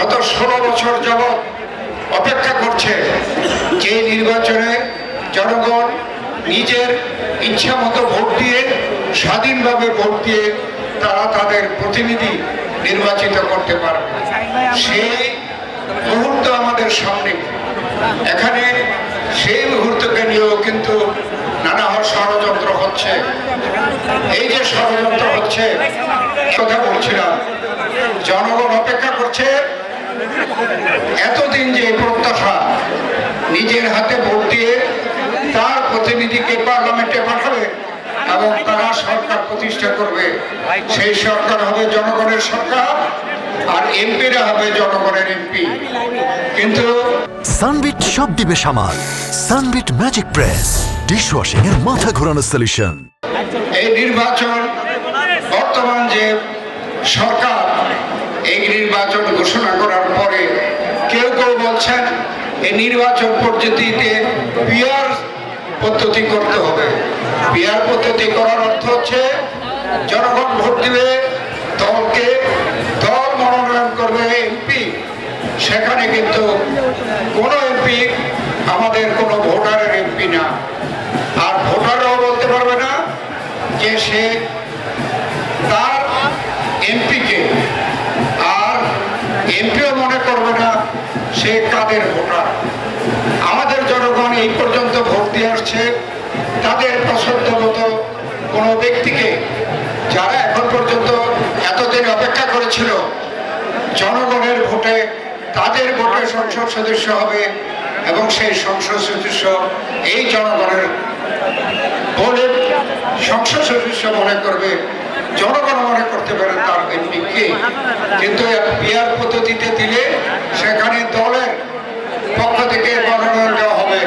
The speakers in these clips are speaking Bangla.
গত ষোলো বছর যাবৎ অপেক্ষা করছে যে নির্বাচনে জনগণ নিজের ইচ্ছা মতো ভোট দিয়ে, স্বাধীনভাবে ভোট দিয়ে তারা তাদের প্রতিনিধি নির্বাচিত করতে পারবে। সেই মুহূর্ত আমাদের সামনে। এখানে সেই মুহূর্তকে নিয়েও কিন্তু নানা ষড়যন্ত্র হচ্ছে। এই যে ষড়যন্ত্র হচ্ছে, কথা বলছিলাম, জনগণ অপেক্ষা করছে এতদিন যে প্রত্যাশা নিজের হাতে ভোট দিয়ে তার প্রতিনিধিকে পার্লামেন্টে পাঠাবে এবং তারা সরকার প্রতিষ্ঠা করবে সেই সরকার হবে জনগণের সরকার আর এমপিরা হবে জনগণের এমপি। কিন্তু সানবিট সব দিবে সামাল। সানবিট ম্যাজিক প্রেস ডিশওয়াশিং এর মাথা ঘোরানো সলিউশন এই নির্বাচন বর্তমান যে সরকার এই নির্বাচন ঘোষণা করার এই নির্বাচন পদ্ধতিতে পিয়ার পদ্ধতি করতে হবে। পিয়ার পদ্ধতি করার অর্থ হচ্ছে জনগণ ভোট দিবে, দলকে দল মনোনয়ন করবে, এমপি। সেখানে কিন্তু কোনো এমপি, আমাদের কোনো ভোটারের এমপি না। আর ভোটাররাও বলতে পারবে না যে সে তার এমপিকে। আর এমপিও মনে করবে না সে কাদের ভোটার। আমাদের জনগণ এই পর্যন্ত ভোট দিয়ে আসছে। তাদের পছন্দ মতো কোনো ব্যক্তিকে যারা এখন পর্যন্ত এতদিন অপেক্ষা করেছিল, জনগণের ভোটে তাদের ভোটে সংসদ সদস্য হবে এবং সেই সংসদ সদস্য এই জনগণের বলে সংসদ সদস্য মনে করবে, জনগণ মনে করতে পারে তার এমপি কে কিন্তু পিয়ার পদ্ধতিতে দিলে সেখানে দলের পক্ষ থেকে মনোনয়ন দেওয়া হবে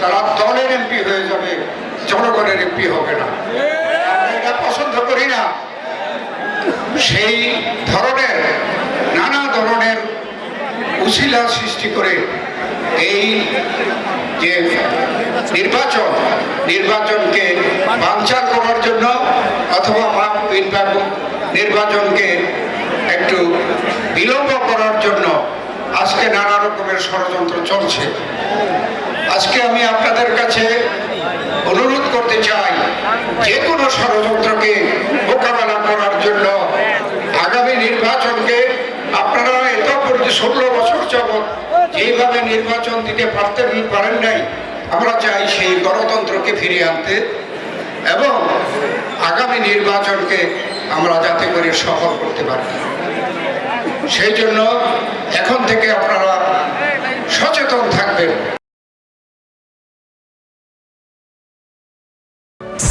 তারা দলের এমপি হয়ে যাবে জনগণের এমপি হবে না। এটা পছন্দ করি না। সেই ধরনের নানা ধরনের উশিলা সৃষ্টি করে এই যে নির্বাচন, নির্বাচনকে বাঞ্চার করার জন্য অথবা নির্বাচনকে একটু বিলম্ব করার জন্য আজকে নানা রকমের ষড়যন্ত্র চলছে। আজকে আমি আপনাদের কাছে অনুরোধ করতে চাই যে কোনো ষড়যন্ত্রকে মোকাবেলা করার জন্য আগামী নির্বাচনকে আপনারা এত পর্যন্ত ষোলো বছর যাবৎ যেভাবে নির্বাচন দিতে পারতেন পারেন নাই, আমরা চাই সেই গণতন্ত্রকে ফিরিয়ে আনতে এবং আগামী নির্বাচনকে আমরা যাতে করে সফল করতে পারি। সেই জন্য এখন থেকে আপনারা